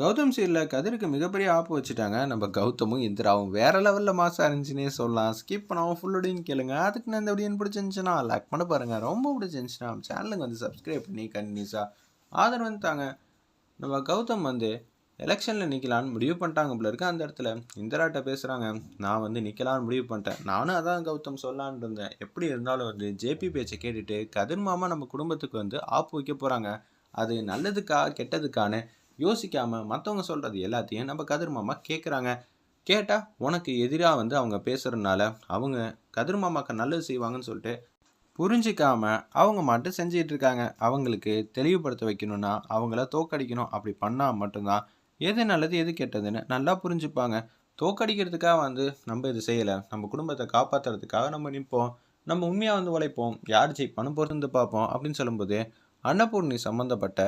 கௌதம் சீரில் கதிருக்கு மிகப்பெரிய ஆப்பு வச்சுட்டாங்க. நம்ம கௌதமும் இந்திராவும் வேற லெவலில் மாசம் இருந்துச்சுன்னே சொல்லலாம். ஸ்கிப் பண்ணாமல் ஃபுல்லோடையும் கேளுங்க. அதுக்கு நான் இந்த வீடியோ பிடிச்சிருந்துச்சுன்னா லைக் பண்ண பாருங்கள் ரொம்ப பிடிச்சிருந்துச்சுன்னா சேனலுக்கு வந்து சப்ஸ்கிரைப் பண்ணி கண்டினியூஸாக ஆதரவு வந்துட்டாங்க நம்ம கௌதம் வந்து எலெக்ஷனில் நிற்கலான்னு முடிவு பண்ணிட்டாங்க போல இருக்கு. அந்த இடத்துல இந்திராட்ட பேசுகிறாங்க நான் வந்து நிற்கலான்னு முடிவு பண்ணிட்டேன். நானும் அதான் கௌதம் சொல்லலான்னு இருந்தேன். எப்படி இருந்தாலும் வந்து ஜேபி பேச்சை கேட்டுட்டு கதிர் மாமா நம்ம குடும்பத்துக்கு வந்து ஆப்பு வைக்க போகிறாங்க அது நல்லதுக்கா கெட்டதுக்கான்னு யோசிக்காமல் மற்றவங்க சொல்கிறது எல்லாத்தையும் நம்ம கதிர் மாமா கேட்குறாங்க கேட்டால் உனக்கு எதிராக வந்து அவங்க பேசுகிறதுனால அவங்க கதிர் மாமாக்கு நல்லது செய்வாங்கன்னு சொல்லிட்டு புரிஞ்சிக்காம அவங்க மட்டும் செஞ்சிகிட்டு இருக்காங்க. அவங்களுக்கு தெளிவுபடுத்த வைக்கணும்னா அவங்கள தோக்கடிக்கணும். அப்படி பண்ணால் மட்டும்தான் எது நல்லது எது கெட்டதுன்னு நல்லா புரிஞ்சுப்பாங்க. தோக்கடிக்கிறதுக்காக வந்து நம்ம இது செய்யலை. நம்ம குடும்பத்தை காப்பாற்றுறதுக்காக நம்ம நிற்போம். நம்ம உண்மையாக வந்து உழைப்போம். யார் ஜெயிப்பான்னு பொருந்து பார்ப்போம் அப்படின்னு சொல்லும்போது அன்னபூர்ணி சம்மந்தப்பட்ட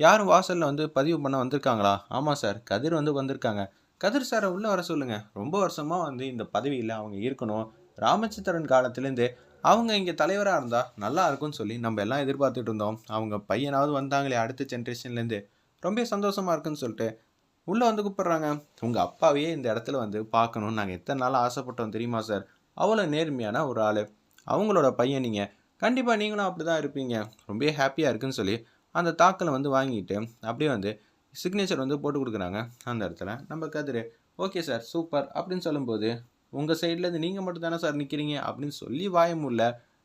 யாரும் வாசலில் வந்து பதிவு பண்ண வந்திருக்காங்களா? ஆமாம் சார். கதிர் வந்து வந்திருக்காங்க. கதிர் சாரை உள்ளே வர சொல்லுங்கள் ரொம்ப வருஷமாக வந்து இந்த பதவியில் அவங்க இருக்கணும். ராமச்சந்திரன் காலத்துலேருந்து அவங்க இங்கே தலைவராக இருந்தால் நல்லா இருக்கும்னு சொல்லி நம்ம எல்லாம் எதிர்பார்த்துட்டு இருந்தோம். அவங்க பையனாவது வந்தாங்களே அடுத்த ஜென்ரேஷன்லேருந்து ரொம்ப சந்தோஷமாக இருக்குன்னு சொல்லிட்டு உள்ளே வந்து கூப்பிட்றாங்க. உங்கள் அப்பாவையே இந்த இடத்துல வந்து பார்க்கணும்னு நாங்கள் எத்தனை நாள் ஆசைப்பட்டோம் தெரியுமா சார்? அவ்வளோ நேர்மையான ஒரு ஆள். அவங்களோட பையன் நீங்கள் கண்டிப்பாக நீங்களும் அப்படி தான் இருப்பீங்க. ரொம்ப ஹாப்பியாக இருக்குன்னு சொல்லி அந்த தாக்கலை வந்து வாங்கிட்டு அப்படியே வந்து சிக்னேச்சர் வந்து போட்டு கொடுக்குறாங்க அந்த இடத்துல. நம்ம கதிர் ஓகே சார் சூப்பர் அப்படின்னு சொல்லும்போது உங்கள் சைட்லேருந்து நீங்கள் மட்டும் தானே சார் நிற்கிறீங்க அப்படின்னு சொல்லி வாயமுள்ள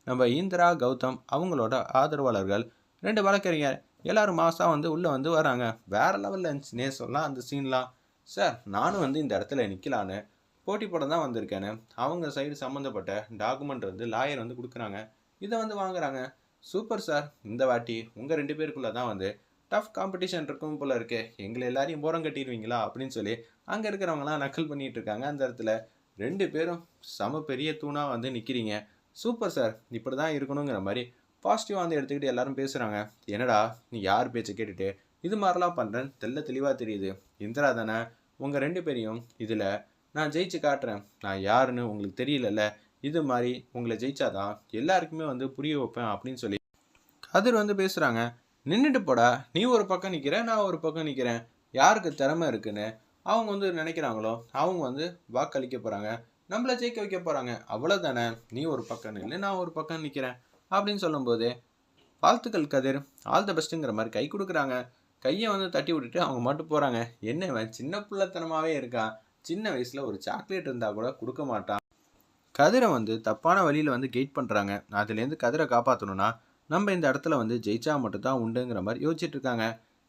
நம்ம இந்திரா கௌதம் அவங்களோட ஆதரவாளர்கள் ரெண்டு வழக்கறிஞர் எல்லாரும் மாதம் வந்து உள்ளே வந்து வராங்க வேறு லெவலில் இருந்துச்சுனே சொல்லலாம் அந்த சீன்லாம் சார் நானும் வந்து இந்த இடத்துல நிற்கலான்னு போட்டி போட தான் வந்திருக்கேன்னு. அவங்க சைடு சம்மந்தப்பட்ட டாக்குமெண்ட் வந்து லாயர் வந்து கொடுக்குறாங்க. இதை வந்து வாங்குறாங்க. Super sir. இந்த வாட்டி உங்கள் ரெண்டு பேருக்குள்ளே தான் வந்து டஃப் காம்படிஷன் இருக்கும் போல இருக்கே. எங்களை எல்லாரையும் போரம் கட்டிடுவீங்களா அப்படின்னு சொல்லி அங்கே இருக்கிறவங்களாம் நக்கல் பண்ணிகிட்டு இருக்காங்க. அந்த இடத்துல ரெண்டு பேரும் சம பெரிய தூணாக வந்து நிற்கிறீங்க சூப்பர் சார். இப்படி தான் இருக்கணுங்கிற மாதிரி பாசிட்டிவாக வந்து எடுத்துக்கிட்டு எல்லாரும் பேசுகிறாங்க என்னடா நீ யார் பேச்சை கேட்டுட்டு இது மாதிரிலாம் பண்ணுறேன் தெல்ல தெளிவாக தெரியுது. இந்திரா தானே உங்கள் ரெண்டு பேரையும் இதில் நான் ஜெயிச்சு காட்டுறேன். நான் யாருன்னு உங்களுக்கு தெரியலல்ல. இது மாதிரி உங்களை ஜெயிச்சாதான் எல்லாருக்குமே வந்து புரிய வைப்பேன் அப்படின்னு சொல்லி கதிர் வந்து பேசுகிறாங்க நின்றுட்டு போடா நீ ஒரு பக்கம் நிற்கிற நான் ஒரு பக்கம் நிற்கிறேன் யாருக்கு திறமை இருக்குன்னு அவங்க வந்து நினைக்கிறாங்களோ அவங்க வந்து வாக்களிக்க போகிறாங்க நம்மளை ஜெயிக்க வைக்க போகிறாங்க அவ்வளோதானே நீ ஒரு பக்கம் நின்று நான் ஒரு பக்கம் நிற்கிறேன் அப்படின்னு சொல்லும்போது வாழ்த்துக்கள் கதிர். ஆல் த பெஸ்ட்டுங்கிற மாதிரி கை கொடுக்குறாங்க. கையை வந்து தட்டி விட்டுட்டு அவங்க மட்டும் போகிறாங்க என்ன இவன் சின்ன பிள்ளைத்தனமாகவே இருக்கான் சின்ன வயசில் ஒரு சாக்லேட் இருந்தால் கூட கொடுக்க மாட்டான். கதிரை வந்து தப்பான வழியில் வந்து கெயிட் பண்ணுறாங்க அதுலேருந்து கதிரை காப்பாற்றணும்னா நம்ம இந்த இடத்துல வந்து ஜெயிச்சா மட்டும்தான் உண்டுங்கிற மாதிரி யோசிச்சுட்டு இருக்காங்க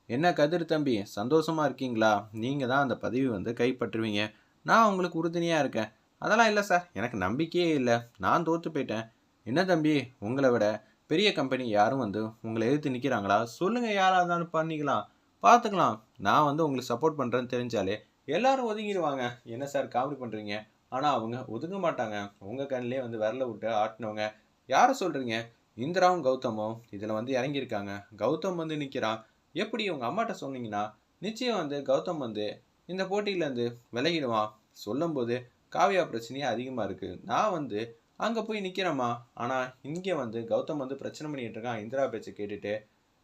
என்ன கதிர் தம்பி சந்தோஷமாக இருக்கீங்களா? நீங்கள் தான் அந்த பதவி வந்து கைப்பற்றுவீங்க. நான் உங்களுக்கு உறுதுணையாக இருக்கேன். அதெல்லாம் இல்லை சார். எனக்கு நம்பிக்கையே இல்லை. நான் தோற்று போயிட்டேன். என்ன தம்பி உங்களை விட பெரிய கம்பெனி யாரும் வந்து உங்களை எதிர்த்து நிற்கிறாங்களா சொல்லுங்கள் யாராக இருந்தாலும் பண்ணிக்கலாம். பார்த்துக்கலாம் நான் வந்து உங்களுக்கு சப்போர்ட் பண்ணுறேன்னு தெரிஞ்சாலே எல்லாரும் ஒதுங்கிடுவாங்க என்ன சார் காமெடி பண்ணுறீங்க ஆனால் அவங்க ஒதுங்க மாட்டாங்க. உங்கள் கண்ணிலே வந்து விரல விட்டு ஆட்டினவங்க. யாரை சொல்கிறீங்க இந்திராவும் கௌதமும் இதில் வந்து இறங்கியிருக்காங்க. கௌதம் வந்து நிற்கிறான் எப்படி உங்கள் அம்மாட்ட சொன்னீங்கன்னா நிச்சயம் வந்து கௌதம் வந்து இந்த போட்டியிலேருந்து விலகிடுவான். சொல்லும்போது காவியா பிரச்சனையே அதிகமாக இருக்குது நான் வந்து அங்கே போய் நிற்கிறேம்மா ஆனால் இங்கே வந்து கௌதம் வந்து பிரச்சனை பண்ணிகிட்டு இருக்கான். இந்திரா பேச்சை கேட்டுட்டு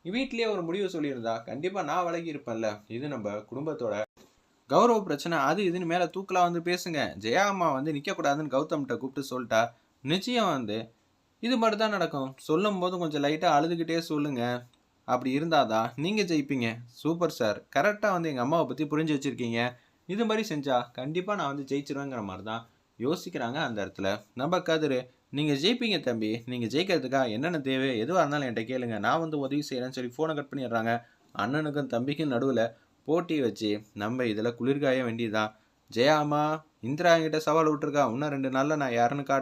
வீட்லேயே ஒரு முடிவு சொல்லியிருந்தா கண்டிப்பாக நான் விலகி இருப்பேன்ல. இது நம்ம குடும்பத்தோட கௌரவ பிரச்சனை. அது இதுன்னு மேலே தூக்கலாக வந்து பேசுங்க. ஜெயா அம்மா வந்து நிற்கக்கூடாதுன்னு கௌதம்கிட்ட கூப்பிட்டு சொல்லிட்டா நிச்சயம் வந்து இது மாதிரி தான் நடக்கும். சொல்லும் போது கொஞ்சம் லைட்டாக அழுதுகிட்டே சொல்லுங்க. அப்படி இருந்தாதான் நீங்கள் ஜெயிப்பீங்க. சூப்பர் சார் கரெக்டாக வந்து எங்கள் அம்மாவை பற்றி புரிஞ்சு வச்சுருக்கீங்க. இது மாதிரி செஞ்சால் கண்டிப்பாக நான் வந்து ஜெயிச்சிருவேங்கிற மாதிரி தான் யோசிக்கிறாங்க அந்த இடத்துல. நம்ம கதிர் நீங்கள் ஜெயிப்பீங்க தம்பி. நீங்கள் ஜெயிக்கிறதுக்காக என்னென்ன தேவை எதுவாக இருந்தாலும் என்கிட்ட கேளுங்க. நான் வந்து உதவி செய்கிறேன்னு சொல்லி ஃபோனை கட் பண்ணிடுறாங்க. அண்ணனுக்கும் தம்பிக்கும் நடுவில் போட்டி வச்சு நம்ம இதில் குளிர்காய வேண்டியதுதான். ஜெயாமா இந்திரா என்கிட்ட சவால் விட்டுருக்கா. இன்னும் ரெண்டு நாளில் நான் யாருன்னு காட்டு